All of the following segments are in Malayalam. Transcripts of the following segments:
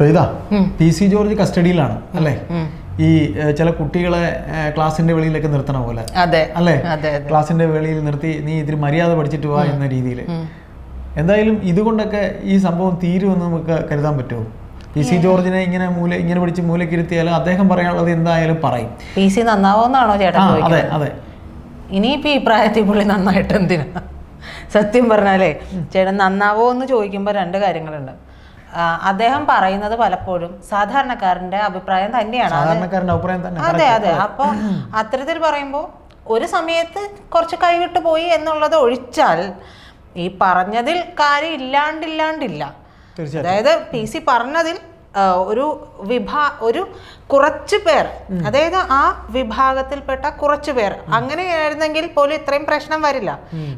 പ്രീത പി സി ജോർജ് കസ്റ്റഡിയിലാണ് അല്ലേ? ഈ ചില കുട്ടികളെ ക്ലാസിന്റെ വെളിയിലൊക്കെ നിർത്തണ പോലെ. അല്ലേ? ക്ലാസിന്റെ വെളിയിൽ നിർത്തി നീ ഇതിന് മര്യാദ പഠിച്ചിട്ട് പോവാ എന്ന രീതിയിൽ എന്തായാലും ഇതുകൊണ്ടൊക്കെ ഈ സംഭവം തീരുമെന്ന് നമുക്ക് കരുതാൻ പറ്റുമോ? പി സി ജോർജിനെ ഇങ്ങനെ മൂല ഇങ്ങനെ പിടിച്ച് മൂലക്കിരുത്തിയാലും അദ്ദേഹം പറയാനുള്ളത് എന്തായാലും പറയും. പി സി നന്നാവോന്നാണോ ചേട്ടാ അതെ അതെ. ഇനിയിപ്പോ ഈ പ്രായത്തിൽ പുള്ളി നന്നായിട്ട് എന്തിനാ? സത്യം പറഞ്ഞാലേ ചേട്ടൻ നന്നാവോ എന്ന് ചോദിക്കുമ്പോൾ രണ്ട് കാര്യങ്ങളുണ്ട്. അദ്ദേഹം പറയുന്നത് പലപ്പോഴും സാധാരണക്കാരന്റെ അഭിപ്രായം തന്നെയാണ്. അതെ അതെ അപ്പൊ അത്തരത്തിൽ പറയുമ്പോൾ ഒരു സമയത്ത് കുറച്ച് കൈവിട്ട് പോയി എന്നുള്ളത് ഒഴിച്ചാൽ ഈ പറഞ്ഞതിൽ കാര്യം ഇല്ലാണ്ടില്ലാണ്ടില്ല അതായത് പി സി പറഞ്ഞതിൽ ഒരു വിഭാ ഒരു കുറച്ച് പേർ. അതായത് ആ വിഭാഗത്തിൽപ്പെട്ട കുറച്ച് പേർ. അങ്ങനെയായിരുന്നെങ്കിൽ പോലും ഇത്രയും പ്രശ്നം വരില്ല.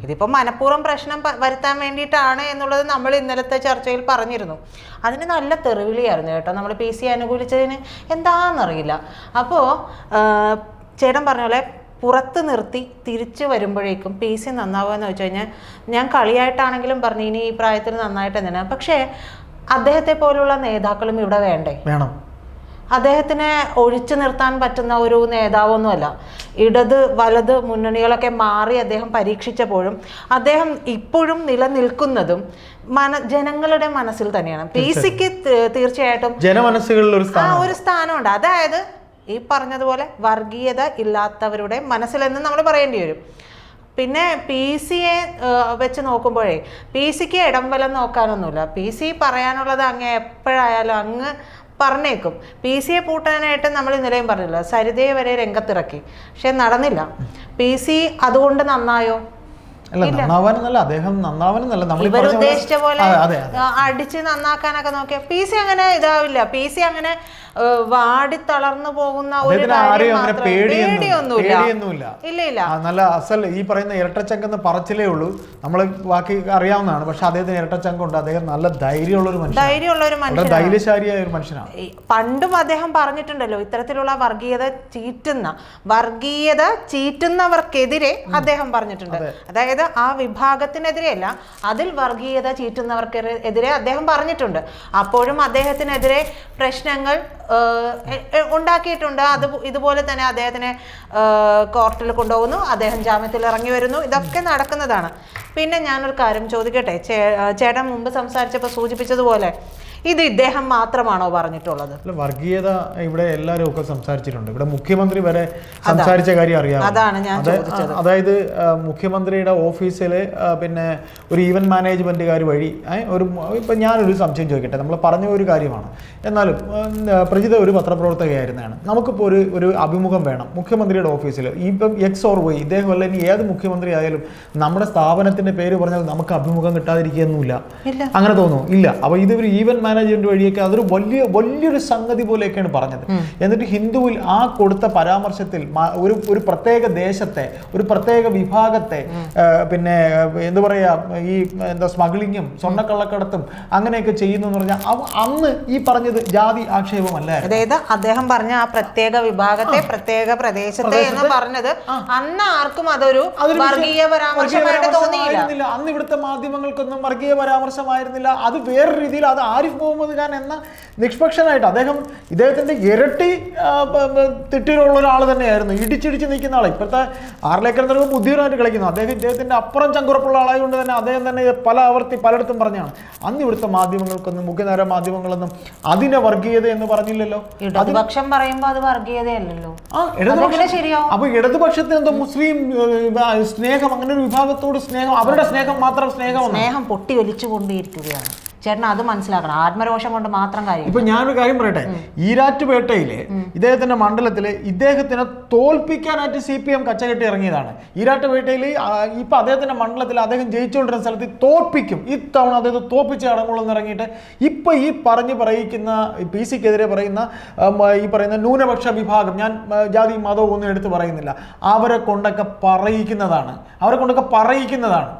ഇതിപ്പോ മനഃപൂർവം പ്രശ്നം വരുത്താൻ വേണ്ടിയിട്ടാണ് എന്നുള്ളത് നമ്മൾ ഇന്നലത്തെ ചർച്ചയിൽ പറഞ്ഞിരുന്നു. അതിന് നല്ല തെറിവിളിയായിരുന്നു കേട്ടോ. നമ്മൾ പി സി അനുകൂലിച്ചതിന് എന്താണെന്നറിയില്ല. അപ്പോൾ ചേട്ടൻ പറഞ്ഞ പോലെ പുറത്ത് നിർത്തി തിരിച്ചു വരുമ്പോഴേക്കും പി സി നന്നാവുക എന്ന് വെച്ച് കഴിഞ്ഞാൽ ഞാൻ കളിയായിട്ടാണെങ്കിലും പറഞ്ഞു ഇനി ഈ പ്രായത്തിൽ നന്നായിട്ട് തന്നെയാണ് പക്ഷേ അദ്ദേഹത്തെ പോലുള്ള നേതാക്കളും ഇവിടെ വേണ്ടേ? വേണം. അദ്ദേഹത്തിനെ ഒഴിച്ചു നിർത്താൻ പറ്റുന്ന ഒരു നേതാവൊന്നുമല്ല. ഇടത് വലത് മുന്നണികളൊക്കെ മാറി അദ്ദേഹം പരീക്ഷിച്ചപ്പോഴും അദ്ദേഹം ഇപ്പോഴും നിലനിൽക്കുന്നതും മന ജനങ്ങളുടെ മനസ്സിൽ തന്നെയാണ്. പി സിക്ക് തീർച്ചയായിട്ടും ജനമനസ്സുകളിൽ ഒരു ആ ഒരു സ്ഥാനമുണ്ട്. അതായത് ഈ പറഞ്ഞതുപോലെ വർഗീയത ഇല്ലാത്തവരുടെ മനസ്സിലെന്ന് നമ്മൾ പറയേണ്ടി വരും. പിന്നെ പി സിയെ വെച്ച് നോക്കുമ്പോഴേ പി സിക്ക് ഇടം വലം നോക്കാനൊന്നുമില്ല. പി സി പറയാനുള്ളത് അങ്ങ് എപ്പോഴായാലും അങ്ങ് പറഞ്ഞേക്കും. പി സിയെ പൂട്ടാനായിട്ട് നമ്മൾ ഇന്നലെയും പറഞ്ഞില്ല സരിതയെ വരെ രംഗത്തിറക്കി. പക്ഷെ നടന്നില്ല. പി സി അതുകൊണ്ട് നന്നായോ? അല്ല നന്നാവാനെന്നല്ല അദ്ദേഹം നന്നാവാനെന്നല്ല. നമ്മൾ ഉദ്ദേശിച്ച പോലെ അടിച്ച് നന്നാക്കാനൊക്കെ നോക്കിയ പി സി അങ്ങനെ ഇതാവില്ല. പി സി അങ്ങനെ വാടി തളർന്നു പോകുന്ന ഒരു പേടിയൊന്നുമില്ല. ഇല്ല ഇല്ല. നല്ല അസൽ ഈ പറയുന്ന ഇരട്ടച്ചങ്കെന്ന് പറച്ചിലേ ഉള്ളൂ. നമ്മൾ ബാക്കി അറിയാവുന്നതാണ്. പക്ഷെ അദ്ദേഹത്തിന് ഇരട്ടച്ചങ്കുണ്ട്. അദ്ദേഹം നല്ല ധൈര്യമുള്ള ഒരു മനുഷ്യൻ ധൈര്യമുള്ള ഒരു മനുഷ്യൻ ധൈര്യശാലിയായ ഒരു മനുഷ്യനാണ്. പണ്ടും അദ്ദേഹം പറഞ്ഞിട്ടുണ്ടല്ലോ ഇത്തരത്തിലുള്ള വർഗീയത ചീറ്റുന്ന വർഗീയത ചീറ്റുന്നവർക്കെതിരെ അദ്ദേഹം പറഞ്ഞിട്ടുണ്ട്. അതായത് ആ വിഭാഗത്തിനെതിരെയല്ല അതിൽ വർഗീയത ചീറ്റുന്നവർക്കെതിരെ അദ്ദേഹം പറഞ്ഞിട്ടുണ്ട്. അപ്പോഴും അദ്ദേഹത്തിനെതിരെ പ്രശ്നങ്ങൾ ഉണ്ടാക്കിയിട്ടുണ്ട്. അത് ഇതുപോലെ തന്നെ അദ്ദേഹത്തിനെ കോർട്ടിൽ കൊണ്ടുപോകുന്നു. അദ്ദേഹം ജാമ്യത്തിൽ ഇറങ്ങി വരുന്നു. ഇതൊക്കെ നടക്കുന്നതാണ്. പിന്നെ ഞാനൊരു കാര്യം ചോദിക്കട്ടെ? ചേട്ടൻ മുമ്പ് സംസാരിച്ചപ്പോൾ സൂചിപ്പിച്ചതുപോലെ ഇത് ഇദ്ദേഹം മാത്രമാണോ പറഞ്ഞിട്ടുള്ളത്? വർഗീയത ഇവിടെ എല്ലാവരും ഒക്കെ സംസാരിച്ചിട്ടുണ്ട്. ഇവിടെ മുഖ്യമന്ത്രി വരെ സംസാരിച്ച കാര്യം അറിയാം അതാണ് ഞാൻ അതായത് മുഖ്യമന്ത്രിയുടെ ഓഫീസിൽ പിന്നെ ഒരു ഈവന്റ് മാനേജ്മെന്റുകാർ വഴി ഒരു ഇപ്പം ഞാനൊരു സംശയം ചോദിക്കട്ടെ. നമ്മൾ പറഞ്ഞ ഒരു കാര്യമാണ്. എന്നാലും പ്രജിത ഒരു പത്രപ്രവർത്തകയായിരുന്നാണ് നമുക്കിപ്പോൾ ഒരു ഒരു അഭിമുഖം വേണം. മുഖ്യമന്ത്രിയുടെ ഓഫീസിൽ ഇപ്പം എക്സ് ഓർ വൈ ഇദ്ദേഹം അല്ല ഇനി ഏത് മുഖ്യമന്ത്രി ആയാലും നമ്മുടെ സ്ഥാപനത്തിന്റെ പേര് പറഞ്ഞാൽ നമുക്ക് അഭിമുഖം കിട്ടാതിരിക്കുകയൊന്നുമില്ല. അങ്ങനെ തോന്നുന്നു. ഇല്ല. അപ്പോൾ ഇത് ഒരു ഈവന്റ് മാനേജ്മെന്റ് വഴിയൊക്കെ അതൊരു വലിയ വലിയൊരു സംഗതി പോലെയൊക്കെയാണ് പറഞ്ഞത്. എന്നിട്ട് ഹിന്ദുവിൽ ആ കൊടുത്ത പരാമർശത്തിൽ ഒരു ഒരു പ്രത്യേക ദേശത്തെ ഒരു പ്രത്യേക വിഭാഗത്തെ പിന്നെ എന്ത് പറയാ ഈ എന്താ സ്മഗ്ലിങ്ങും സ്വർണക്കള്ളക്കടത്തും അങ്ങനെയൊക്കെ ചെയ്യുന്നു എന്ന് പറഞ്ഞാൽ അന്ന് ഈ പറഞ്ഞത് ജാതി ആക്ഷേപമല്ല അതായത് അദ്ദേഹം പറഞ്ഞ ആ പ്രത്യേക വിഭാഗത്തെ പ്രത്യേക പ്രദേശത്തെ എന്ന് പറഞ്ഞത് അന്ന് ആർക്കും അതൊരു വർഗീയ പരാമർശമായിട്ട് തോന്നിയില്ല. അന്ന് ഇവിടുത്തെ മാധ്യമങ്ങൾക്കൊന്നും വർഗീയ പരാമർശമായിരുന്നില്ല. അത് വേറെ രീതിയിൽ അത് ആരിഫ് മുഹമ്മദ് ഖാൻ എന്ന നിഷ്പക്ഷനായിട്ട് അദ്ദേഹം ഇദ്ദേഹത്തിന്റെ ഇരട്ടി തിട്ടിലുള്ള ഒരാൾ തന്നെയായിരുന്നു. ഇടിച്ചിടിച്ച് നിൽക്കുന്ന ആൾ ഇപ്പോഴത്തെ ആറിലേക്കർ നിന്നും ബുദ്ധിപരമായിട്ട് കളിക്കുന്നു. അദ്ദേഹം ഇദ്ദേഹത്തിന്റെ അപ്പുറം ചങ്കുറപ്പുള്ള ആളായതുകൊണ്ട് തന്നെ അദ്ദേഹം തന്നെ പല ആവർത്തി പലയിടത്തും പറഞ്ഞാണ്. അന്ന് ഇവിടുത്തെ മാധ്യമങ്ങൾക്കൊന്നും മുഖ്യധാര മാധ്യമങ്ങളൊന്നും അതിനെ വർഗീയത എന്ന് പറഞ്ഞില്ലല്ലോ. ഇടതുപക്ഷം പറയുമ്പോൾ അത് വർഗീയതയല്ലല്ലോ ആ ഇടതുപക്ഷം അപ്പൊ ഇടതുപക്ഷത്തിന് എന്തോ മുസ്ലിം സ്നേഹം അങ്ങനെ ഒരു വിഭാഗത്തോട് സ്നേഹം അവരുടെ സ്നേഹം മാത്രം സ്നേഹം സ്നേഹം പൊട്ടി ഒലിച്ചു കൊണ്ടിരിക്കുകയാണ് ചേട്ടൻ അത് മനസ്സിലാക്കണം. ആത്മരോഷം കൊണ്ട് മാത്രം കാര്യം ഇപ്പൊ ഞാനൊരു കാര്യം പറയട്ടെ? ഈരാറ്റുപേട്ടയിൽ ഇദ്ദേഹത്തിന്റെ മണ്ഡലത്തിൽ ഇദ്ദേഹത്തിനെ തോൽപ്പിക്കാനായിട്ട് സി പി എം കച്ചകെട്ടി ഇറങ്ങിയതാണ്. ഈരാറ്റുപേട്ടയിൽ ഇപ്പൊ അദ്ദേഹത്തിന്റെ മണ്ഡലത്തിൽ അദ്ദേഹം ജയിച്ചുകൊണ്ടിരുന്ന സ്ഥലത്ത് തോൽപ്പിക്കും. ഇത്തവണ അദ്ദേഹത്തെ തോൽപ്പിച്ച് അടങ്ങുള്ളൂ എന്ന് ഇറങ്ങിയിട്ട് ഇപ്പൊ ഈ പറഞ്ഞു പറയിക്കുന്ന പി സിക്കെതിരെ പറയുന്ന ഈ പറയുന്ന ന്യൂനപക്ഷ വിഭാഗം ഞാൻ ജാതി മതവും ഒന്നും എടുത്ത് പറയുന്നില്ല. അവരെ കൊണ്ടൊക്കെ പറയിക്കുന്നതാണ്. അവരെ കൊണ്ടൊക്കെ പറയിക്കുന്നതാണ്.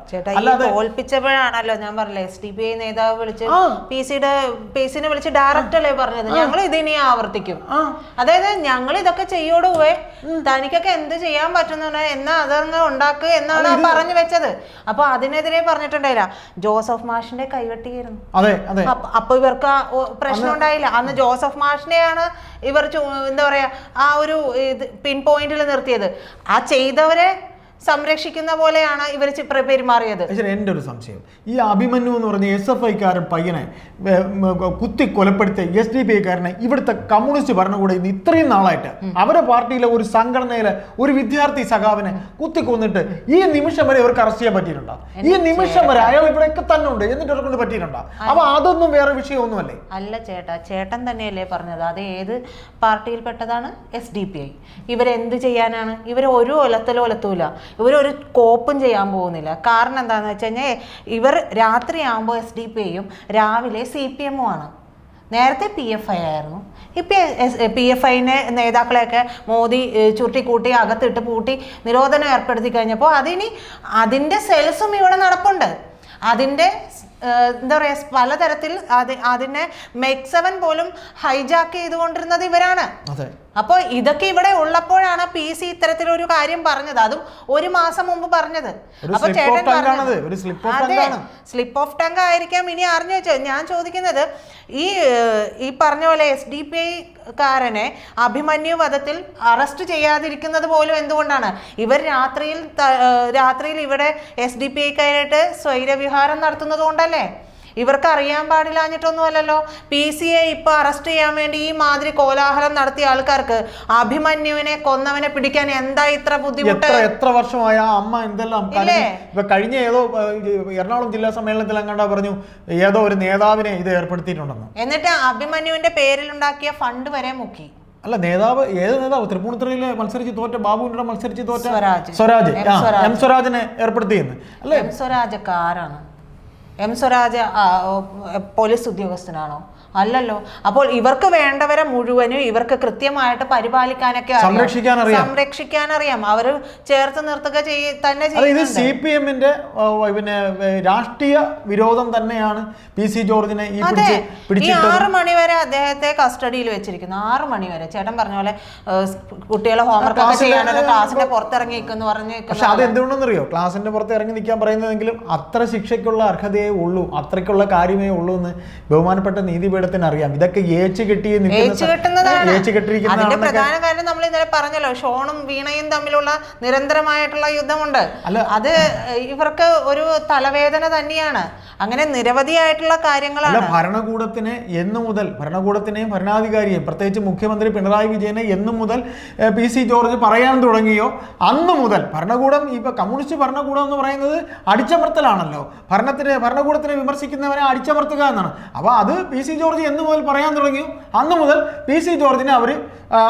ഈ തോൽപ്പിച്ചപ്പോഴാണല്ലോ ഞാൻ പറഞ്ഞില്ലേ എസ് ഡി പി ഐ നേതാവ് വിളിച്ച്. പി സിയുടെ പി സിനെ വിളിച്ച് ഡയറക്റ്റ് അല്ലേ പറഞ്ഞത്. ഞങ്ങൾ ഇതിനി ആവർത്തിക്കും. അതായത് ഞങ്ങൾ ഇതൊക്കെ ചെയ്യോട് പോയി തനിക്കൊക്കെ എന്ത് ചെയ്യാൻ പറ്റുന്ന എന്നാ അതങ്ങ് ഉണ്ടാക്കുക എന്നാണ് പറഞ്ഞു വെച്ചത്. അപ്പൊ അതിനെതിരെ പറഞ്ഞിട്ടുണ്ടായില്ല. ജോസഫ് മാഷിന്റെ അതെ അപ്പ- ഇവർക്ക് പ്രശ്നം ഉണ്ടായില്ല. അന്ന് ജോസഫ് മാഷിനെയാണ് ഇവർ എന്താ പറയാ ആ ഒരു പിൻ പോയിന്റിൽ നിർത്തിയത്. ആ ചെയ്തവരെ സംരക്ഷിക്കുന്ന പോലെയാണ് ഇവർ പെരുമാറിയത്. എന്റെ ഒരു സംശയം. ഈ അഭിമന്യു എന്ന് പറഞ്ഞ എസ് എഫ് ഐക്കാരൻ പയ്യനെ കുത്തി കൊലപ്പെടുത്തിയ എസ് ഡി പി ഐക്കാരനെ ഇവിടുത്തെ കമ്മ്യൂണിസ്റ്റ് ഭരണകൂടം ഇന്ന് ഇത്രയും നാളായിട്ട് അവരുടെ പാർട്ടിയിലെ ഒരു സംഘടനയിലെ ഒരു വിദ്യാർത്ഥി സഖാവിനെ കുത്തി കൊന്നിട്ട് ഈ നിമിഷം വരെ ഇവർക്ക് അറസ്റ്റ് ചെയ്യാൻ പറ്റിയിട്ടുണ്ടോ? ഈ നിമിഷം വരെ അയാൾ ഇവിടെയൊക്കെ തന്നെ ഉണ്ട്. എന്നിട്ട് ഇവർക്കൊണ്ട് കൊണ്ട് പറ്റിയിട്ടുണ്ടോ? അപ്പൊ അതൊന്നും വേറെ വിഷയമൊന്നുമല്ലേ? അല്ല ചേട്ടാ ചേട്ടൻ തന്നെയല്ലേ പറഞ്ഞത്. അത് ഏത് പാർട്ടിയിൽപ്പെട്ടതാണ്? S D P I. ഇവരെന്ത് ചെയ്യാനാണ്? ഇവർ ഒരു ഒലത്തലോ ഒലത്തൂല. ഇവരൊരു കോപ്പും ചെയ്യാൻ പോകുന്നില്ല. കാരണം എന്താണെന്ന് വെച്ച് കഴിഞ്ഞാൽ ഇവർ രാത്രിയാകുമ്പോൾ എസ് ഡി പി ഐയും രാവിലെ സി പി എമ്മും ആണ്. നേരത്തെ പി എഫ് ഐ ആയിരുന്നു. ഇപ്പം പി എഫ് ഐനെ നേതാക്കളെയൊക്കെ മോദി ചുരുട്ടി ചുരുട്ടിക്കൂട്ടി അകത്തിട്ട് പൂട്ടി നിരോധനം ഏർപ്പെടുത്തി കഴിഞ്ഞപ്പോൾ അതിനി അതിന്റെ സെൽസും ഇവിടെ നടപ്പുണ്ട്. അതിന്റെ എന്താ പറയുക പലതരത്തിൽ അത് അതിനെ മെക്സവൻ പോലും ഹൈജാക്ക് ചെയ്തുകൊണ്ടിരുന്നത് ഇവരാണ്. അപ്പോൾ ഇതൊക്കെ ഇവിടെ ഉള്ളപ്പോഴാണ് പി സി ഇത്തരത്തിലൊരു കാര്യം പറഞ്ഞത്. അതും ഒരു മാസം മുമ്പ് പറഞ്ഞത്. അപ്പൊ ചേട്ടൻ പറഞ്ഞത്. അതെ. സ്ലിപ്പ് ഓഫ് ടങ്ക് ആയിരിക്കാം. ഇനി അറിഞ്ഞു വെച്ചോ. ഞാൻ ചോദിക്കുന്നത് ഈ ഈ പറഞ്ഞ പോലെ എസ് ഡി പി ഐ കാരനെ അഭിമന്യു വധത്തിൽ അറസ്റ്റ് ചെയ്യാതിരിക്കുന്നത് പോലും എന്തുകൊണ്ടാണ്? ഇവർ രാത്രിയിൽ രാത്രിയിൽ ഇവിടെ എസ് ഡി പി ഐക്കായിട്ട് സ്വൈരവിഹാരം നടത്തുന്നത് കൊണ്ടല്ലേ? ഇവർക്ക് അറിയാൻ പാടില്ലാഞ്ഞിട്ടൊന്നും അല്ലല്ലോ പി സി എ ഇപ്പൊ അറസ്റ്റ് ചെയ്യാൻ വേണ്ടി ഈ മാതിരി കോലാഹലം നടത്തിയ ആൾക്കാർക്ക് അഭിമന്യുവിനെ കൊന്നവനെ പിടിക്കാൻ എന്താ ഇത്ര ബുദ്ധിമുട്ട്? എത്ര വർഷമായ അമ്മ എന്തെല്ലാം. ഇപ്പൊ കഴിഞ്ഞ ഏതോ എറണാകുളം ജില്ലാ സമ്മേളനത്തിൽ അങ്ങാണ്ടാ പറഞ്ഞു ഏതോ ഒരു നേതാവിനെ ഇത് ഏർപ്പെടുത്തിയിട്ടുണ്ടെന്ന്. എന്നിട്ട് അഭിമന്യുവിന്റെ പേരിലുണ്ടാക്കിയ ഫണ്ട് വരെ മുക്കി. അല്ല നേതാവ് ഏത് നേതാവ്? തൃപ്പൂണിത്തുറയിലെ മത്സരിച്ച് തോറ്റ ബാബുവിന്റെ മത്സരിച്ച് തോറ്റ സ്വരാജ്. സ്വരാജ്. എം സ്വരാജിനെ ഏർപ്പെടുത്തിയെന്ന്. അല്ലെ? എം സ്വരാജ് ആരാണ് എം സ്വരാജ് പോലീസ് ഉദ്യോഗസ്ഥനാണോ? അല്ലല്ലോ. അപ്പോൾ ഇവർക്ക് വേണ്ടവരെ മുഴുവനും ഇവർക്ക് കൃത്യമായിട്ട് പരിപാലിക്കാനൊക്കെ. സംരക്ഷിക്കാൻ അറിയാം. സംരക്ഷിക്കാൻ അറിയാം അവർ ചേർത്ത് നിർത്തുക ചെയ്യ തന്നെ ഇത് സി പി എമ്മിന്റെ പിന്നെ രാഷ്ട്രീയ വിരോധം തന്നെയാണ് പി സി ജോർജിനെ ഈ ആറ് മണിവരെ അദ്ദേഹത്തെ കസ്റ്റഡിയിൽ വെച്ചിരിക്കുന്നു. ആറ് മണിവരെ ചേട്ടൻ പറഞ്ഞ പോലെ കുട്ടികളെ ഹോംവർക്ക് ഒക്കെ ചെയ്യാനൊരു ക്ലാസ്സിന്റെ പുറത്തിറങ്ങി നിൽക്കുന്നു പറഞ്ഞു പക്ഷെ അത് എന്തുകൊണ്ടെന്നറിയോ? ക്ലാസിന്റെ പുറത്ത് ഇറങ്ങി നിൽക്കാൻ പറയുന്നതെങ്കിലും അത്ര ശിക്ഷയ്ക്കുള്ള അർഹതയേ ഉള്ളൂ. അത്രയ്ക്കുള്ള കാര്യമേ ഉള്ളൂ എന്ന് ബഹുമാനപ്പെട്ട നീതിപീഠത്തിന് അറിയാം. ഇതൊക്കെ ഏച്ച് കെട്ടി ഏച്ചു അതിന്റെ പ്രധാന കാര്യം നമ്മൾ ഇന്നലെ പറഞ്ഞല്ലോ ഷോണും വീണയും തമ്മിലുള്ള നിരന്തരമായിട്ടുള്ള യുദ്ധമുണ്ട്. അത് ഇവർക്ക് ഒരു തലവേദന തന്നെയാണ്. അങ്ങനെ നിരവധിയായിട്ടുള്ള കാര്യങ്ങളാണ്. ഭരണകൂടത്തിന് എന്നു മുതൽ ഭരണകൂടത്തിനെയും ഭരണാധികാരിയെയും പ്രത്യേകിച്ച് മുഖ്യമന്ത്രി പിണറായി വിജയനെ എന്നു മുതൽ പി സി ജോർജ് പറയാൻ തുടങ്ങിയോ അന്നു മുതൽ ഭരണകൂടം ഇപ്പൊ കമ്മ്യൂണിസ്റ്റ് ഭരണകൂടം എന്ന് പറയുന്നത് അടിച്ചമർത്തലാണല്ലോ. ഭരണത്തിന് ഭരണകൂടത്തിനെ വിമർശിക്കുന്നവരെ അടിച്ചമർത്തുക എന്നാണ്. അപ്പോൾ അത് പി സി ജോർജ് എന്ന് മുതൽ പറയാൻ തുടങ്ങിയോ അന്ന് മുതൽ പി സി ജോർജിനെ അവർ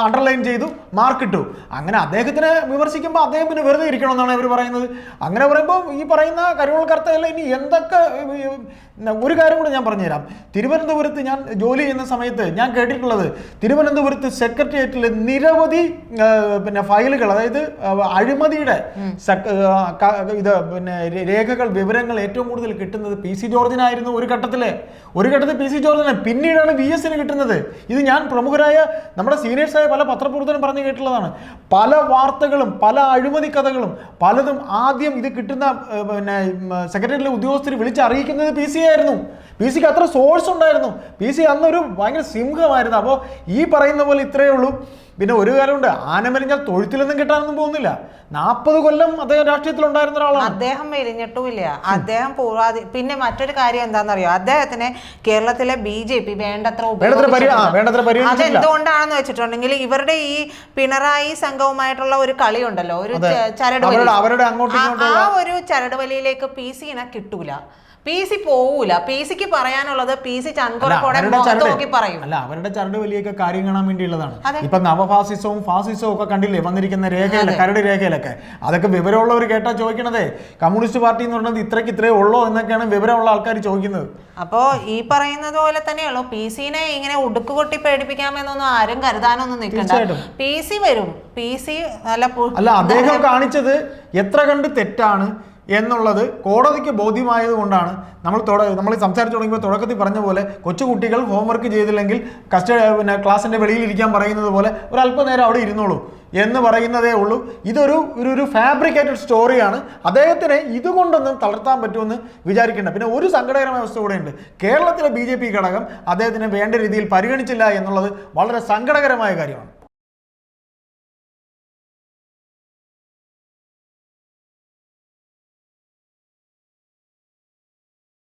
അണ്ടർലൈൻ ചെയ്തു മാർക്കിട്ടു അങ്ങനെ അദ്ദേഹത്തിനെ വിമർശിക്കുമ്പോൾ അദ്ദേഹം പിന്നെ വെറുതെ ഇരിക്കണമെന്നാണ് ഇവർ പറയുന്നത്. അങ്ങനെ പറയുമ്പോൾ ഈ പറയുന്ന കരുവൾ കർത്തയല്ല ഇനി എന്തൊക്കെ ഒരു കാര്യം കൂടെ ഞാൻ പറഞ്ഞുതരാം. തിരുവനന്തപുരത്ത് ഞാൻ ജോലി ചെയ്യുന്ന സമയത്ത് ഞാൻ കേട്ടിട്ടുള്ളത് തിരുവനന്തപുരത്ത് സെക്രട്ടേറിയറ്റിൽ നിരവധി പിന്നെ ഫയലുകൾ അതായത് അഴിമതിയുടെ ഇത് പിന്നെ രേഖകൾ വിവരങ്ങൾ ഏറ്റവും കൂടുതൽ കിട്ടുന്നത് പി സി ജോർജിനായിരുന്നു ഒരു ഘട്ടത്തിലെ. ഒരു ഘട്ടത്തിൽ പി സി ജോർജിന് പിന്നീടാണ് വി എസിന് കിട്ടുന്നത്. ഇത് ഞാൻ പ്രമുഖരായ നമ്മുടെ സീനിയേഴ്സായ പല പത്രപ്രവർത്തനം പറഞ്ഞു കേട്ടിട്ടുള്ളതാണ്. പല വാർത്തകളും പല അഴിമതി കഥകളും പലതും ആദ്യം ഇത് കിട്ടുന്ന പിന്നെ സെക്രട്ടറിയിലെ ഉദ്യോഗസ്ഥർ വിളിച്ച് അറിയിക്കുന്നത് പി സി ആയിരുന്നു. പി സിക്ക് അത്ര സോഴ്സ് ഉണ്ടായിരുന്നു. പി സി അന്നൊരു ഭയങ്കര സിംഹമായിരുന്നു. അപ്പോൾ ഈ പറയുന്ന പോലെ ഇത്രയേ ഉള്ളൂ. പിന്നെ ഒരു കാര്യമുണ്ട് ആന ആനമരിഞ്ഞാൽ തൊഴുത്തിലൊന്നും കിട്ടാനൊന്നും പോകുന്നില്ല. നാൽപ്പത് കൊല്ലം അദ്ദേഹം രാഷ്ട്രീയത്തിൽ ഉണ്ടായിരുന്ന ഒരാളാണ്. അദ്ദേഹം മെലിഞ്ഞിട്ടുമില്ല. അദ്ദേഹം പൂർവാധി പിന്നെ മറ്റൊരു കാര്യം എന്താണെന്നറിയോ? അദ്ദേഹത്തിന് കേരളത്തിലെ ബി ജെ പി വേണ്ടത്ര. അതെന്തുകൊണ്ടാണെന്ന് വെച്ചിട്ടുണ്ടെങ്കിൽ ഇവരുടെ ഈ പിണറായി സംഘവുമായിട്ടുള്ള ഒരു കളി ഉണ്ടല്ലോ ഒരു. ചരട് ആ ഒരു ചരട് വലിയിലേക്ക് പി സിനെ കിട്ടൂല. പി സി പോവൂല. പി സിക്ക് പറയാനുള്ളത് പി സി ചരട് നോക്കി പറയും. അല്ല അവരുടെ ചരട് വലിയൊക്കെ കാര്യം കാണാൻ വേണ്ടിയുള്ളതാണ്. ഉള്ളതാണ് ഇപ്പൊ നവഫാസിസവും ഫാസിസവും ഒക്കെ കണ്ടില്ലേ? വന്നിരിക്കുന്ന രേഖയിലെ കരട് രേഖയിലൊക്കെ. അതൊക്കെ വിവരമുള്ളവർ കേട്ടാ ചോദിക്കണതേ. കമ്മ്യൂണിസ്റ്റ് പാർട്ടി എന്ന് പറയുന്നത് ഇത്രയ്ക്ക് ഇത്രേ ഉള്ളോ എന്നൊക്കെയാണ് വിവരമുള്ള ആൾക്കാർ ചോദിക്കുന്നത്. അപ്പോ ഈ പറയുന്നത് പോലെ തന്നെയുള്ളൂ പി സിനെ ഇങ്ങനെ ഉടുക്ക് കൊട്ടി പേടിപ്പിക്കാമെന്നൊന്നും ആരും കരുതാനൊന്നും നിൽക്കണ്ട. പി സി വരും. പി സി അല്ല അല്ല അദ്ദേഹം കാണിച്ചത് എത്ര കണ്ട് തെറ്റാണ്. എന്നുള്ളത് കോടതിക്ക് ബോധ്യമായത് കൊണ്ടാണ് നമ്മൾ തുട നമ്മൾ സംസാരിച്ചു തുടങ്ങിയപ്പോൾ തുടക്കത്തിൽ പറഞ്ഞ പോലെ കൊച്ചുകുട്ടികൾ ഹോംവർക്ക് ചെയ്തില്ലെങ്കിൽ കസ്റ്റഡി പിന്നെ ക്ലാസ്സിന്റെ വെളിയിൽ ഇരിക്കാൻ പറയുന്നത് പോലെ ഒരല്പനേരം അവിടെ ഇരുന്നോളൂ എന്ന് പറയുന്നതേ ഉള്ളൂ. ഇതൊരു ഒരു ഒരു ഫാബ്രിക്കേറ്റഡ് സ്റ്റോറിയാണ് അദ്ദേഹത്തിനെ ഇതുകൊണ്ടൊന്നും തളർത്താൻ പറ്റുമെന്ന് വിചാരിക്കേണ്ട. പിന്നെ ഒരു സങ്കടകരമായ അവസ്ഥ കൂടെ ഉണ്ട്. കേരളത്തിലെ ബി ഘടകം അദ്ദേഹത്തിനെ വേണ്ട രീതിയിൽ പരിഗണിച്ചില്ല എന്നുള്ളത് വളരെ സങ്കടകരമായ കാര്യമാണ്.